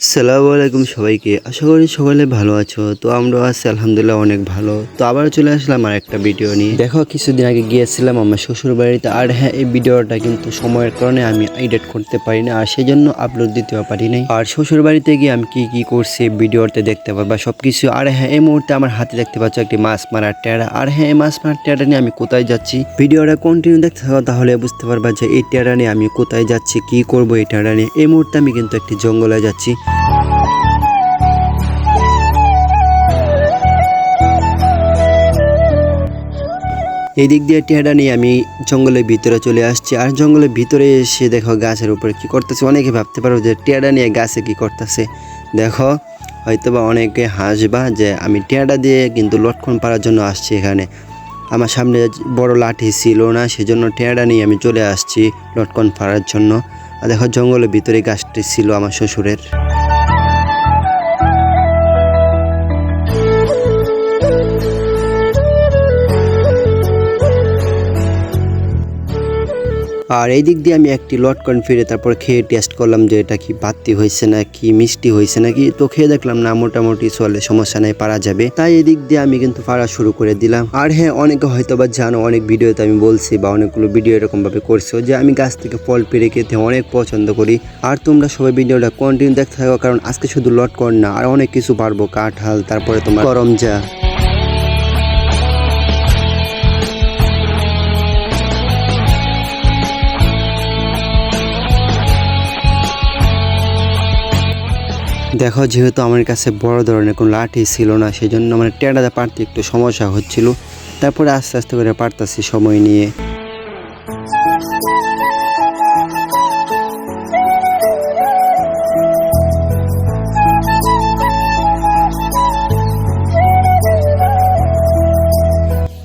সালামু আলাইকুম সবাইকে। আশা করি সকলে ভালো আছো। তো আমরা আছি, আলহামদুলিল্লাহ অনেক ভালো। তো আবার চলে আসলাম আর একটা ভিডিও নিয়ে। দেখো, কিছুদিন আগে গিয়েছিলাম আমার শ্বশুর বাড়িতে আর হ্যাঁ এই ভিডিওটা কিন্তু সময়ের কারণে আমি এডিট করতে পারি না আর সেজন্য আপলোড দিতে পারি নাই। আর শ্বশুর বাড়িতে গিয়ে আমি কি কি করছি ভিডিওতে দেখতে পারবা, সবকিছু। আর হ্যাঁ এই মুহূর্তে আমার হাতে দেখতে পাচ্ছ একটি মাছ মারার টেরা। আর হ্যাঁ এই মাছ মারার টেরা নিয়ে আমি কোথায় যাচ্ছি? ভিডিওটা কন্টিনিউ দেখতে থাকো, তাহলে বুঝতে পারবা যে এই টেরা নিয়ে আমি কোথায় যাচ্ছি, কি করব এই টেরা নিয়ে। এই মুহূর্তে আমি কিন্তু একটি জঙ্গলে যাচ্ছি। এই দিক দিয়ে টেহাটা নিয়ে আমি জঙ্গলের ভিতরে চলে আসছি। আর জঙ্গলের ভিতরে এসে দেখো গাছের উপরে কি করতেছে, অনেকে ভাবতে পারো যে টেহাটা নিয়ে গাছে কি করতেছে। দেখো হয়তো বা অনেকে হাসবা যে আমি টেহাটা দিয়ে কিন্তু লটকন পাড়ার জন্য আসছি এখানে। আমার সামনে বড় লাঠি ছিল না, সেজন্য টেহাটা নিয়ে আমি চলে আসছি লটকন পাড়ার জন্য। আর দেখো জঙ্গলের ভিতরে গাছটি ছিল আমার শ্বশুরের। আর এই দিক দিয়ে আমি একটি লটকন ফিরে তারপর খেয়ে টেস্ট করলাম যে এটা কি বাতি হয়েছে না কি মিষ্টি হয়েছে নাকি। তো খেয়ে দেখলাম না, মোটামুটি চলে, সমস্যা নেই, পারা যাবে। তাই এই দিক দিয়ে আমি কিন্তু পারা শুরু করে দিলাম। আর হ্যাঁ অনেকে হয়তো বা জানো, অনেক ভিডিওতে আমি বলছি বা অনেকগুলো ভিডিও এরকম ভাবে করছ যে আমি গাছ থেকে ফল পেরে খেতে অনেক পছন্দ করি। আর তোমরা সবাই ভিডিওটা কন্টিনিউ দেখতে থাকো, কারণ আজকে শুধু লটকন না, আর অনেক কিছু পারব, কাঁঠাল, তারপরে তোমার করমজা দেখো, যেহেতু আমার কাছে বড় ধরনের কোনো লাঠি ছিল না সেই জন্য মানে টেডাতে পারতে একটু সমস্যা হচ্ছিল। তারপরে আস্তে আস্তে করে পারতাছি সময় নিয়ে।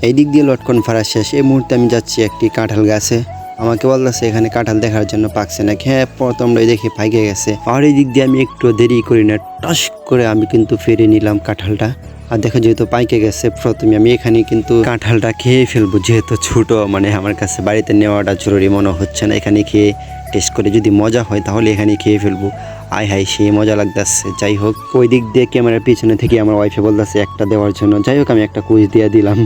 এই দিক দিয়ে লটকন ফাড়া শেষ। এই মুহূর্তে আমি যাচ্ছি একটি কাঁঠাল গাছে। আমাকে বলতেছে, এখানে কাঁঠাল দেখার জন্য পাকছে না হ্যাঁ প্রথম দেখে পাইকে গেছে। আর এই দিক দিয়ে আমি একটু দেরি করি না, টস করে আমি কিন্তু ফিরে নিলাম কাঁঠালটা। আর দেখো যেহেতু পাইকে গেছে, প্রথমে আমি এখানে কিন্তু কাঁঠালটা খেয়ে ফেলব, যেহেতু ছোট মানে আমার কাছে বাড়িতে নেওয়াটা জরুরি মনে হচ্ছে না। এখানে খেয়ে টেস্ট করে যদি মজা হয়, তাহলে এখানে খেয়ে ফেলব। আয় হাই সেই মজা লাগতেছে। যাই হোক, ওই দিক দিয়ে ক্যামেরার পিছনে থেকে আমার ওয়াইফে বলতেছে, একটা দেওয়ার জন্য। যাই হোক, আমি একটা কুচ দিয়ে দিলাম।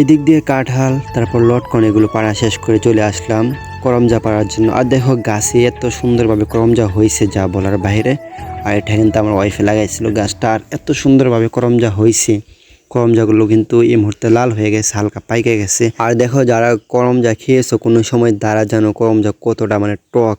এদিক দিয়ে কাঁঠাল, তারপর লটকন এগুলো পাড়া শেষ করে চলে আসলাম করমজা পাড়ার জন্য। আর দেখো গাছে এত সুন্দরভাবে করমজা হয়েছে যা বলার বাইরে। আর এটা কিন্তু আমার ওয়াইফে লাগাইছিল গাছটা, আর এত সুন্দরভাবে করমজা হয়েছে। করমজাগুলো কিন্তু এই মুহূর্তে লাল হয়ে গেছে, হালকা পাইকে গেছে। আর দেখো যারা করমজা খেয়েছো, কোনো সময় দ্বারা জানো করমজা কতটা মানে টক।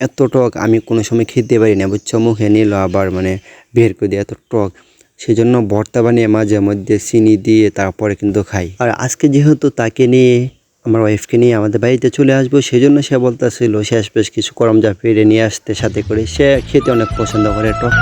এত টক আমি কোনো সময় খেতে পারি না, বুঝছ? মুখে নিল আবার মানে বের করে দিয়ে, এত টক। সেই জন্য ভর্তা বানিয়ে মাঝে মধ্যে চিনি দিয়ে তারপরে কিন্তু খাই। আর আজকে যেহেতু তাকে নিয়ে, আমার ওয়াইফকে নিয়ে আমাদের বাড়িতে চলে আসব সেই জন্য সে বলতেছিল, শেষ বেশ কিছু করমজা পেরে নিয়ে আসতে। সাথে করে সে খেতে অনেক পছন্দ করে, টক।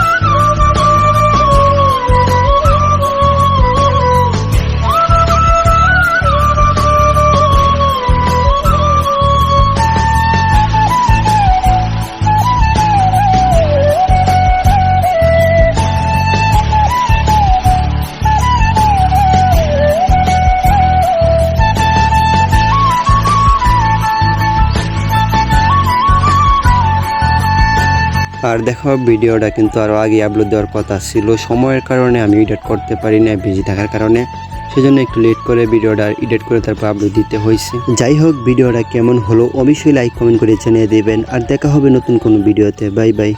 আর দেখো, ভিডিওটা কিন্তু আরও আগে আপলোড দেওয়ার কথা ছিল। সময়ের কারণে আমি এডিট করতে পারি না বিজি থাকার কারণে। সেই জন্য একটু লেট করে ভিডিওটা এডিট করে তারপর আপলোড দিতে হয়েছে। যাই হোক, ভিডিওটা কেমন হলো অবশ্যই লাইক কমেন্ট করে জানিয়ে দেবেন। আর দেখা হবে নতুন কোনো ভিডিওতে। Bye bye